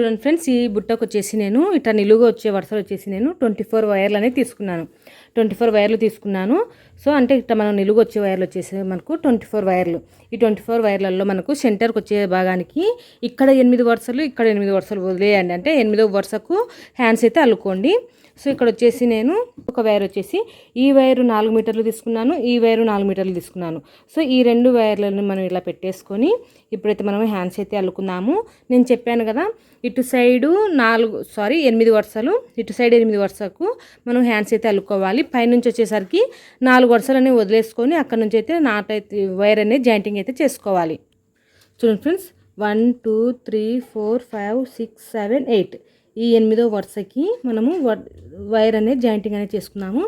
చూడండి ఫ్రెండ్స్ ఈ బుట్టకు వచ్చేసి నేను ఇట్లా నిలువుగా వచ్చే వరుసలు వచ్చేసి నేను ట్వంటీ ఫోర్ వైర్లు అనేది తీసుకున్నాను. ట్వంటీ ఫోర్ వైర్లు తీసుకున్నాను. సో అంటే ఇట్లా మనం నిలుగు వచ్చే వైర్లు వచ్చేసి మనకు ట్వంటీ ఫోర్ వైర్లు. ఈ ట్వంటీ ఫోర్ వైర్లలో మనకు సెంటర్కి వచ్చే భాగానికి ఇక్కడ ఎనిమిది వరుసలు ఇక్కడ ఎనిమిది వరుసలు వదిలేయండి. అంటే ఎనిమిదో వరుసకు హ్యాండ్స్ అయితే అల్లుకోండి. సో ఇక్కడ వచ్చేసి నేను ఒక వైర్ వచ్చేసి ఈ వైరు నాలుగు మీటర్లు తీసుకున్నాను ఈ వైరు నాలుగు మీటర్లు తీసుకున్నాను. సో ఈ రెండు వైర్లను మనం ఇలా పెట్టేసుకొని ఇప్పుడైతే మనం హ్యాండ్స్ అయితే అల్లుకున్నాము నేను చెప్పాను కదా ఇటు సైడు నాలుగు సారీ ఎనిమిది వరుసలు. ఇటు సైడ్ ఎనిమిది వరుసకు మనం హ్యాండ్స్ అయితే అల్లుకోవాలి. పైనుంచి వచ్చేసరికి నాలుగు వరుసలు అనేవి వదిలేసుకొని అక్కడ నుంచి అయితే నాట్ అయితే వైర్ అనేది జాయింటింగ్ అయితే చేసుకోవాలి. చూడండి friends one two three four five six seven eight. ఈ ఎనిమిదో వరుసకి మనము వైర్ అనేది జాయింటింగ్ అనేది చేసుకున్నాము.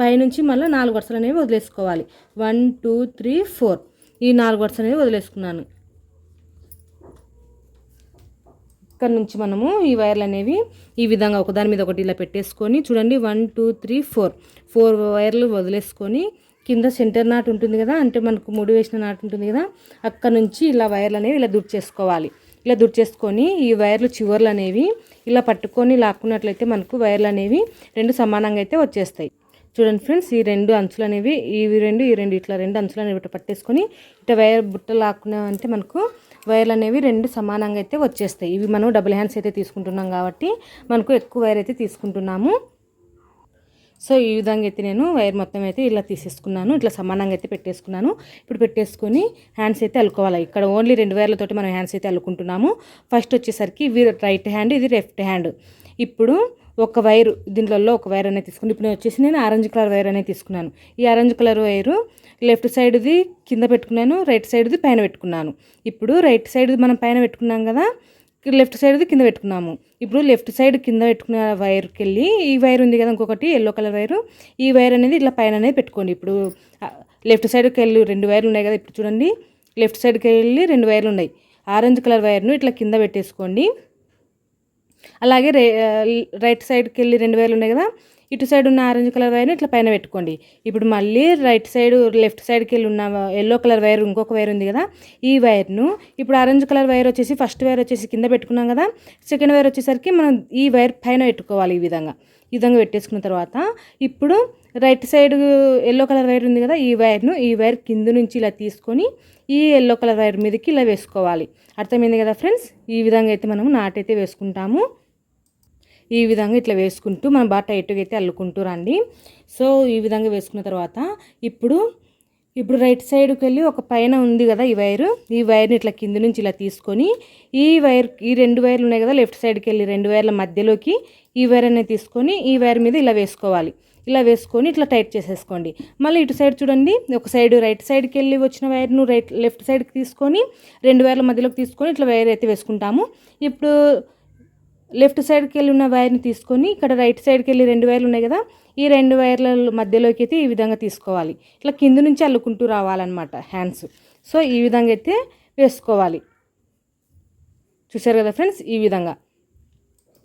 పైనుంచి మళ్ళీ నాలుగు వరుసలు అనేవి వదిలేసుకోవాలి. One two three four. ఈ నాలుగు వరుసలు అనేవి వదిలేసుకున్నాను. ఇక్కడ నుంచి మనము ఈ వైర్లు అనేవి ఈ విధంగా ఒకదాని మీద ఒకటి ఇలా పెట్టేసుకొని చూడండి one two three four four వైర్లు వదిలేసుకొని కింద సెంటర్ నాట్ ఉంటుంది కదా అంటే మనకు ముడి వేసిన నాట్ ఉంటుంది కదా అక్కడ నుంచి ఇలా వైర్లు అనేవి ఇలా దుడ్ చేసుకోవాలి. ఇలా దుడ్ చేసుకొని ఈ వైర్లు చివర్లు అనేవి ఇలా పట్టుకొని లాక్కున్నట్లయితే మనకు వైర్లు అనేవి రెండు సమానంగా అయితే వచ్చేస్తాయి. చూడండి ఫ్రెండ్స్ ఈ రెండు అంచులు అనేవి ఇవి రెండు ఈ రెండు ఇట్లా రెండు అంచులు అనేవి ఇట్లా పట్టేసుకొని ఇట్లా వైర్ బుట్ట లాక్కున్నామంటే మనకు వైర్లు అనేవి రెండు సమానంగా అయితే వచ్చేస్తాయి. ఇవి మనం డబుల్ హ్యాండ్స్ అయితే తీసుకుంటున్నాం కాబట్టి మనకు ఎక్కువ వైర్ అయితే తీసుకుంటున్నాము. సో ఈ విధంగా అయితే నేను వైర్ మొత్తం అయితే ఇలా తీసేసుకున్నాను. ఇట్లా సమానంగా అయితే పెట్టేసుకున్నాను. ఇప్పుడు పెట్టేసుకొని హ్యాండ్స్ అయితే అల్లుకోవాలి. ఇక్కడ ఓన్లీ రెండు వైర్లతోటి మనం హ్యాండ్స్ అయితే అల్లుకుంటున్నాము. ఫస్ట్ వచ్చేసరికి ఇవి రైట్ హ్యాండ్ ఇది లెఫ్ట్ హ్యాండ్. ఇప్పుడు ఒక వైరు దీంట్లో ఒక వైర్ అనేది తీసుకుని ఇప్పుడు నేను వచ్చేసి నేను ఆరెంజ్ కలర్ వైర్ అనేది తీసుకున్నాను. ఈ ఆరెంజ్ కలర్ వైరు లెఫ్ట్ సైడ్ది కింద పెట్టుకున్నాను రైట్ సైడ్ది పైన పెట్టుకున్నాను. ఇప్పుడు రైట్ సైడ్ మనం పైన పెట్టుకున్నాం కదా లెఫ్ట్ సైడ్ది కింద పెట్టుకున్నాము. ఇప్పుడు లెఫ్ట్ సైడ్ కింద పెట్టుకున్న వైర్కి వెళ్ళి ఈ వైర్ ఉంది కదా ఇంకొకటి ఎల్లో కలర్ వైరు ఈ వైర్ అనేది ఇట్లా పైన అనేది పెట్టుకోండి. ఇప్పుడు లెఫ్ట్ సైడ్కి వెళ్ళి రెండు వైర్లు ఉన్నాయి కదా ఇప్పుడు చూడండి. లెఫ్ట్ సైడ్కి వెళ్ళి రెండు వైర్లు ఉన్నాయి. ఆరెంజ్ కలర్ వైర్ను ఇట్లా కింద పెట్టేసుకోండి. అలాగే రైట్ సైడ్కి వెళ్ళి రెండు వేలు ఉన్నాయి కదా ఇటు సైడ్ ఉన్న ఆరెంజ్ కలర్ వైర్ని ఇట్లా పైన పెట్టుకోండి. ఇప్పుడు మళ్ళీ రైట్ సైడ్ లెఫ్ట్ సైడ్కి వెళ్ళి ఉన్న ఎల్లో కలర్ వైర్ ఇంకొక వైర్ ఉంది కదా ఈ వైర్ను ఇప్పుడు ఆరెంజ్ కలర్ వైర్ వచ్చేసి ఫస్ట్ వైర్ వచ్చేసి కింద పెట్టుకున్నాం కదా సెకండ్ వైర్ వచ్చేసరికి మనం ఈ వైర్ పైన పెట్టుకోవాలి ఈ విధంగా. ఈ విధంగా పెట్టేసుకున్న తర్వాత ఇప్పుడు right side yellow colour wire ఉంది కదా ఈ వైర్ను ఈ వైర్ కింద నుంచి ఇలా తీసుకొని ఈ ఎల్లో కలర్ వైర్ మీదకి ఇలా వేసుకోవాలి. అర్థమైంది కదా ఫ్రెండ్స్? ఈ విధంగా అయితే మనము నాటైతే వేసుకుంటాము. ఈ విధంగా ఇట్లా వేసుకుంటూ మనం బాగా టైట్గా అయితే అల్లుకుంటూ రండి. సో ఈ విధంగా వేసుకున్న తర్వాత ఇప్పుడు ఇప్పుడు రైట్ సైడ్కి వెళ్ళి ఒక పైన ఉంది కదా ఈ వైరు ఈ వైర్ని ఇట్లా కింద నుంచి ఇలా తీసుకొని ఈ వైర్ ఈ రెండు వైర్లు ఉన్నాయి కదా లెఫ్ట్ సైడ్కి వెళ్ళి రెండు వైర్ల మధ్యలోకి ఈ వైర్ అనేది తీసుకొని ఈ వైర్ మీద ఇలా వేసుకోవాలి. ఇలా వేసుకొని ఇట్లా టైట్ చేసేసుకోండి. మళ్ళీ ఇటు సైడ్ చూడండి ఒక సైడ్ రైట్ సైడ్కి వెళ్ళి వచ్చిన వైర్ను రైట్ లెఫ్ట్ సైడ్కి తీసుకొని రెండు వైర్ల మధ్యలోకి తీసుకొని ఇట్లా వైర్ అయితే వేసుకుంటాము. ఇప్పుడు లెఫ్ట్ సైడ్కి వెళ్ళి ఉన్న వైర్ని తీసుకొని ఇక్కడ రైట్ సైడ్కి వెళ్ళి రెండు వైర్లు ఉన్నాయి కదా ఈ రెండు వైర్ల మధ్యలోకి అయితే ఈ విధంగా తీసుకోవాలి. ఇట్లా కింద నుంచి అల్లుకుంటూ రావాలన్నమాట హ్యాండ్స్. సో ఈ విధంగా అయితే వేసుకోవాలి. చూసారు కదా ఫ్రెండ్స్? ఈ విధంగా.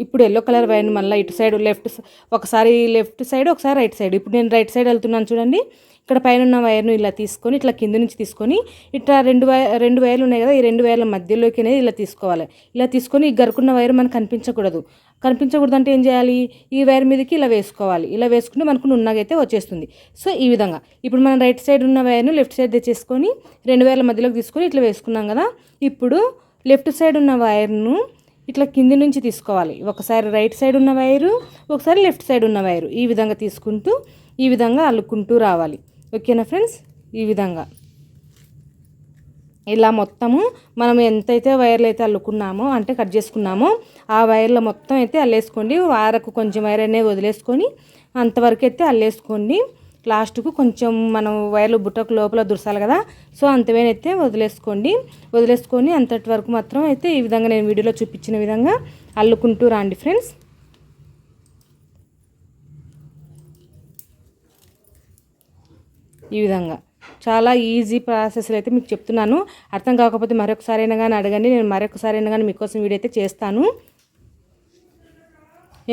ఇప్పుడు ఎల్లో కలర్ వైర్ని మళ్ళీ ఇటు సైడ్ లెఫ్ట్ ఒకసారి లెఫ్ట్ సైడ్ ఒకసారి రైట్ సైడ్ ఇప్పుడు నేను రైట్ సైడ్ వెళ్తున్నాను చూడండి. ఇక్కడ పైన ఉన్న వైర్ను ఇలా తీసుకొని ఇట్లా కింద నుంచి తీసుకొని ఇట్లా రెండు వై రెండు వైర్లు ఉన్నాయి కదా ఈ రెండు వైర్ల మధ్యలోకి అనేది ఇలా తీసుకోవాలి. ఇలా తీసుకొని ఈ గరుకున్న వైర్ మనకు కనిపించకూడదు. కనిపించకూడదు అంటే ఏం చేయాలి? ఈ వైర్ మీదకి ఇలా వేసుకోవాలి. ఇలా వేసుకుంటే మనకు నున్నగైతే వచ్చేస్తుంది. సో ఈ విధంగా. ఇప్పుడు మనం రైట్ సైడ్ ఉన్న వైర్ను లెఫ్ట్ సైడ్ తెచ్చేసుకొని రెండు వైర్ల మధ్యలోకి తీసుకొని ఇట్లా వేసుకున్నాం కదా. ఇప్పుడు లెఫ్ట్ సైడ్ ఉన్న వైర్ను ఇట్లా కింది నుంచి తీసుకోవాలి. ఒకసారి రైట్ సైడ్ ఉన్న వైరు ఒకసారి లెఫ్ట్ సైడ్ ఉన్న వైరు. ఈ విధంగా తీసుకుంటూ ఈ విధంగా అల్లుకుంటూ రావాలి. ఓకేనా ఫ్రెండ్స్? ఈ విధంగా. ఇలా మొత్తము మనం ఎంతైతే వైర్లు అయితే అల్లుకున్నామో అంటే కట్ చేసుకున్నామో ఆ వైర్ల మొత్తం అయితే అల్లేసుకోండి. వారకు కొంచెం వైర్ అనేది వదిలేసుకొని అంతవరకు అయితే అల్లేసుకోండి. లాస్ట్కు కొంచెం మనం వైర్లు బుట్టకు లోపల దురసాలి కదా సో అంతవేనైతే వదిలేసుకోండి. వదిలేసుకొని అంతటి వరకు మాత్రం అయితే ఈ విధంగా నేను వీడియోలో చూపించిన విధంగా అల్లుకుంటూ రాండి ఫ్రెండ్స్. ఈ విధంగా. చాలా ఈజీ ప్రాసెస్లో అయితే మీకు చెప్తున్నాను. అర్థం కాకపోతే మరొకసారి అయినా కానీ అడగండి. నేను మరొకసారి అయినా కానీ మీకోసం వీడియో అయితే చేస్తాను.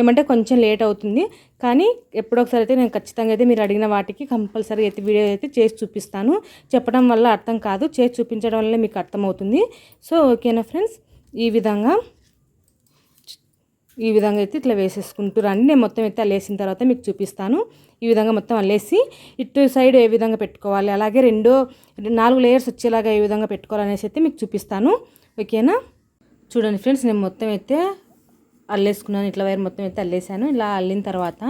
ఏమంటే కొంచెం లేట్ అవుతుంది. కానీ ఎప్పుడొకసారి అయితే నేను ఖచ్చితంగా అయితే మీరు అడిగిన వాటికి కంపల్సరీ అయితే వీడియో అయితే చేసి చూపిస్తాను. చెప్పడం వల్ల అర్థం కాదు చేసి చూపించడం వల్ల మీకు అర్థమవుతుంది. సో ఓకేనా ఫ్రెండ్స్? ఈ విధంగా ఈ విధంగా అయితే ఇట్లా వేసేసుకుంటురండి నేను మొత్తం అయితే అల్లేసిన తర్వాత మీకు చూపిస్తాను. ఈ విధంగా మొత్తం అల్లేసి ఇటు సైడ్ ఏ విధంగా పెట్టుకోవాలి అలాగే రెండో నాలుగు లేయర్స్ వచ్చేలాగా ఏ విధంగా పెట్టుకోవాలనేసి అయితే మీకు చూపిస్తాను. ఓకేనా? చూడండి ఫ్రెండ్స్ నేను మొత్తం అయితే అల్లేసుకున్నాను. ఇట్లా వైర్ మొత్తం అయితే అల్లేసాను. ఇలా అల్లిన తర్వాత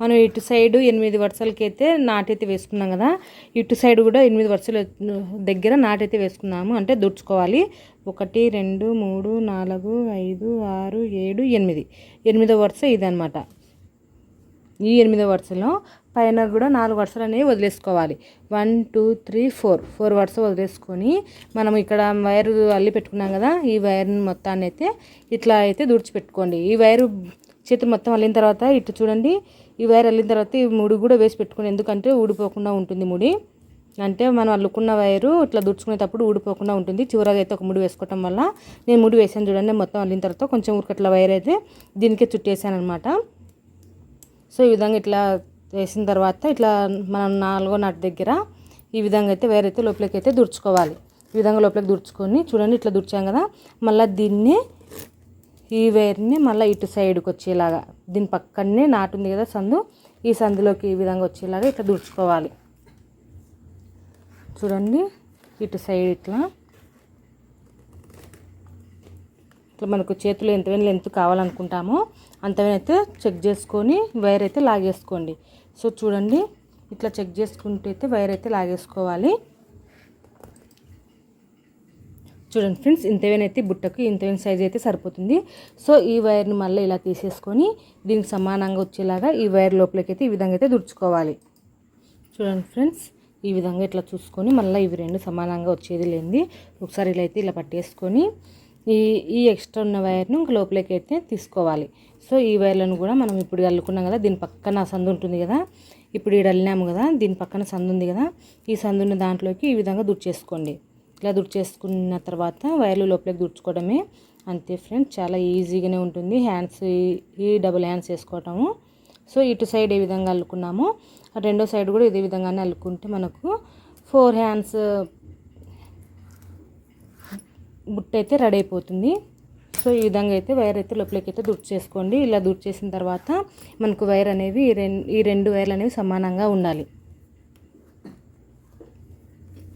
మనం ఇటు సైడ్ ఎనిమిది వరుసలకి అయితే నాటైతే వేసుకున్నాం కదా. ఇటు సైడ్ కూడా ఎనిమిది వరుసల దగ్గర నాటైతే వేసుకున్నాము. అంటే దుడ్చుకోవాలి. ఒకటి రెండు మూడు నాలుగు ఐదు ఆరు ఏడు ఎనిమిది. ఎనిమిదో వరుస ఇదనమాట ఈ ఎనిమిదో వరుసలో పైన కూడా నాలుగు వరుసలు అనేవి వదిలేసుకోవాలి. One two three four. Four వరుస వదిలేసుకొని మనం ఇక్కడ వైర్ అల్లి పెట్టుకున్నాం కదా ఈ వైర్ని మొత్తాన్ని అయితే ఇట్లా అయితే దుడిచిపెట్టుకోండి. ఈ వైరు చేతులు మొత్తం అల్లిన తర్వాత ఇటు చూడండి ఈ వైర్ అల్లిన తర్వాత ఈ ముడి కూడా వేసి పెట్టుకోండి. ఎందుకంటే ఊడిపోకుండా ఉంటుంది ముడి. అంటే మనం అల్లుకున్న వైరు ఇట్లా దుడుచుకునేటప్పుడు ఊడిపోకుండా ఉంటుంది. చివరగా అయితే ఒక ముడి వేసుకోవటం వల్ల నేను ముడి వేసాను చూడండి మొత్తం అల్లిన తర్వాత కొంచెం ఊరికట్ల వైర్ అయితే దీనికే చుట్టేసాను అనమాట సో ఈ విధంగా ఇట్లా వేసిన తర్వాత ఇట్లా మనం నాలుగో నాటి దగ్గర ఈ విధంగా అయితే వేరైతే లోపలికి అయితే దుడుచుకోవాలి. ఈ విధంగా లోపలికి దుడుచుకొని చూడండి ఇట్లా దుడిచాం కదా మళ్ళీ దీన్ని ఈ వేర్ని మళ్ళీ ఇటు సైడ్కి వచ్చేలాగా దీని పక్కనే నాటు ఉంది కదా సందు ఈ సందులోకి ఈ విధంగా వచ్చేలాగా ఇట్లా దుడుచుకోవాలి. చూడండి ఇటు సైడ్ ఇట్లా ఇట్లా మనకు చేతిలో ఎంతవైనా లెంత్ కావాలనుకుంటామో అంతవైనా చెక్ చేసుకొని వైర్ అయితే లాగేసుకోండి. సో చూడండి ఇట్లా చెక్ చేసుకుంటే అయితే వైర్ అయితే లాగేసుకోవాలి. చూడండి ఫ్రెండ్స్ ఇంతవేనైతే బుట్టకు ఇంతవేన సైజ్ అయితే సరిపోతుంది. సో ఈ వైర్ని మళ్ళీ ఇలా తీసేసుకొని దీనికి సమానంగా వచ్చేలాగా ఈ వైర్ లోపలికి అయితే ఈ విధంగా అయితే దుడుచుకోవాలి. చూడండి ఫ్రెండ్స్ ఈ విధంగా ఇట్లా చూసుకొని మళ్ళీ ఇవి రెండు సమానంగా వచ్చేది లేనిది ఒకసారి ఇలా అయితే ఇలా పట్టేసుకొని ఈ ఈ ఎక్స్ట్రా ఉన్న వైర్ను లోపలికి అయితే తీసుకోవాలి. సో ఈ వైర్లను కూడా మనం ఇప్పుడు అల్లుకున్నాం కదా దీని పక్కన సందు ఉంటుంది కదా ఇప్పుడు ఇక్కడ అల్లినాము కదా దీని పక్కన సందు ఉంది కదా ఈ సందున్న దాంట్లోకి ఈ విధంగా దుడ్చేసుకోండి. ఇలా దుడ్చేసుకున్న తర్వాత వైర్లు లోపలికి దుడ్చుకోవడమే అంతే ఫ్రెండ్స్ చాలా ఈజీగానే ఉంటుంది. హ్యాండ్స్ ఈ డబుల్ హ్యాండ్స్ వేసుకోవటము. సో ఇటు సైడ్ ఏ విధంగా అల్లుకున్నామో రెండో సైడ్ కూడా ఇదే విధంగానే అల్లుకుంటే మనకు ఫోర్ హ్యాండ్స్ బుట్ట అయితే రెడీ అయిపోతుంది సో ఈ విధంగా అయితే వైర్ అయితే లోపలికి అయితే దుడ్డు చేసుకోండి ఇలా దుడ్డు చేసిన తర్వాత మనకు వైర్ అనేవి ఈ రెండు ఈ రెండు వైర్లు అనేవి సమానంగా ఉండాలి.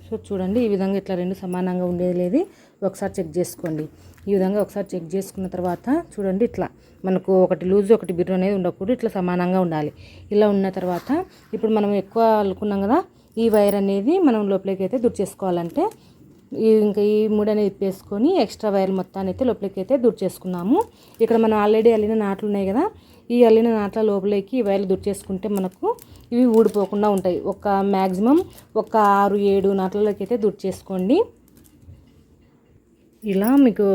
సో చూడండి ఈ విధంగా ఇట్లా రెండు సమానంగా ఉండేది లేదు. ఒకసారి చెక్ చేసుకోండి. ఈ విధంగా ఒకసారి చెక్ చేసుకున్న తర్వాత చూడండి ఇట్లా మనకు ఒకటి లూజ్ ఒకటి బిర్రు అనేది ఉండకూడదు. ఇట్లా సమానంగా ఉండాలి. ఇలా ఉన్న తర్వాత ఇప్పుడు మనం ఎక్కువ అల్లుకున్నాం కదా ఈ వైర్ అనేది మనం లోపలికి అయితే దుడ్డు చేసుకోవాలంటే ఇంకా ఈ మూడు అనేది ఇప్పేసుకొని ఎక్స్ట్రా వైర్ మొత్తాన్ని అయితే లోపలికి అయితే దుడ్డు చేసుకున్నాము. ఇక్కడ మనం ఆల్రెడీ అల్లిన నాట్లు ఉన్నాయి కదా ఈ అల్లిన నాట్ల లోపలికి ఈ వైర్లు దుడ్డు చేసుకుంటే మనకు ఇవి ఊడిపోకుండా ఉంటాయి. ఒక మ్యాక్సిమం ఒక ఆరు ఏడు నాట్లలోకి అయితే దుడ్డు చేసుకోండి ఇలా మీకు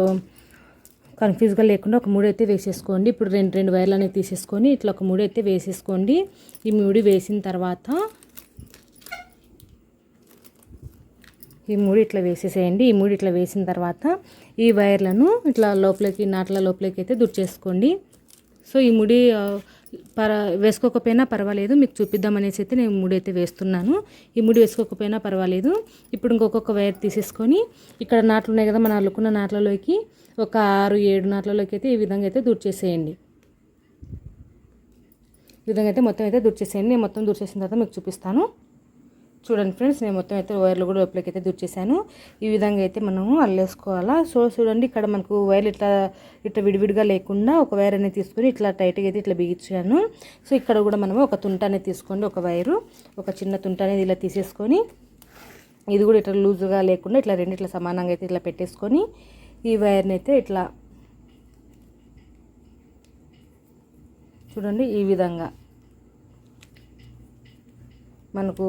కన్ఫ్యూజ్గా లేకుండా ఒక మూడు అయితే వేసేసుకోండి. ఇప్పుడు రెండు రెండు వైర్లు అనేవి తీసేసుకొని ఇట్లా ఒక మూడు అయితే వేసేసుకోండి. ఈ మూడు వేసిన తర్వాత ఈ మూడు ఇట్లా వేసేసేయండి. ఈ మూడు ఇట్లా వేసిన తర్వాత ఈ వైర్లను ఇట్లా లోపలికి నాట్ల లోపలికి అయితే దుర్చేసుకోండి సో ఈ ముడి పర వేసుకోకపోయినా పర్వాలేదు. మీకు చూపిద్దామనేసి అయితే నేను ముడి అయితే వేస్తున్నాను. ఈ ముడి వేసుకోకపోయినా పర్వాలేదు. ఇప్పుడు ఇంకొక వైర్ తీసేసుకొని ఇక్కడ నాట్లు ఉన్నాయి కదా మన అల్లుకున్న నాట్లలోకి ఒక ఆరు ఏడు నాట్లలోకి అయితే ఈ విధంగా అయితే దుర్చేసేయండి ఈ విధంగా అయితే మొత్తం అయితే దుర్చేసేయండి నేను మొత్తం దుర్చేసిన తర్వాత మీకు చూపిస్తాను. చూడండి ఫ్రెండ్స్ నేను మొత్తం అయితే వైర్లు కూడా లోపలికి అయితే దుర్చేసాను ఈ విధంగా అయితే మనము అల్లేసుకోవాలా. సో చూడండి ఇక్కడ మనకు వైర్లు ఇట్లా ఇట్లా విడివిడిగా లేకుండా ఒక వైర్ అనేది తీసుకొని ఇట్లా టైట్గా అయితే ఇట్లా బిగించాను. సో ఇక్కడ కూడా మనము ఒక తుంట అనేది తీసుకోండి ఒక వైరు. ఒక చిన్న తుంట అనేది ఇలా తీసేసుకొని ఇది కూడా ఇట్లా లూజుగా లేకుండా ఇట్లా రెండు ఇట్లా సమానంగా అయితే ఇట్లా పెట్టేసుకొని ఈ వైర్ని అయితే ఇట్లా చూడండి ఈ విధంగా మనకు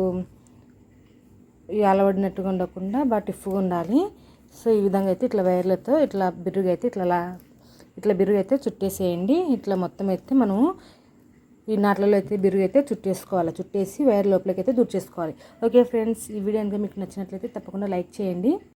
అలవడినట్టుగా ఉండకుండా బాగా టిఫ్గా ఉండాలి. సో ఈ విధంగా అయితే ఇట్లా వైర్లతో ఇట్లా బిరుగు అయితే ఇట్లా ఇట్లా బిరుగు అయితే చుట్టేసేయండి. ఇట్లా మొత్తం అయితే మనము ఈ నాట్లలో అయితే బిరుగు అయితే చుట్టేసుకోవాలి. చుట్టేసి వైర్ లోపలికి అయితే దుర్చేసుకోవాలి ఓకే ఫ్రెండ్స్ ఈ వీడియో కనుక మీకు నచ్చినట్లయితే తప్పకుండా లైక్ చేయండి.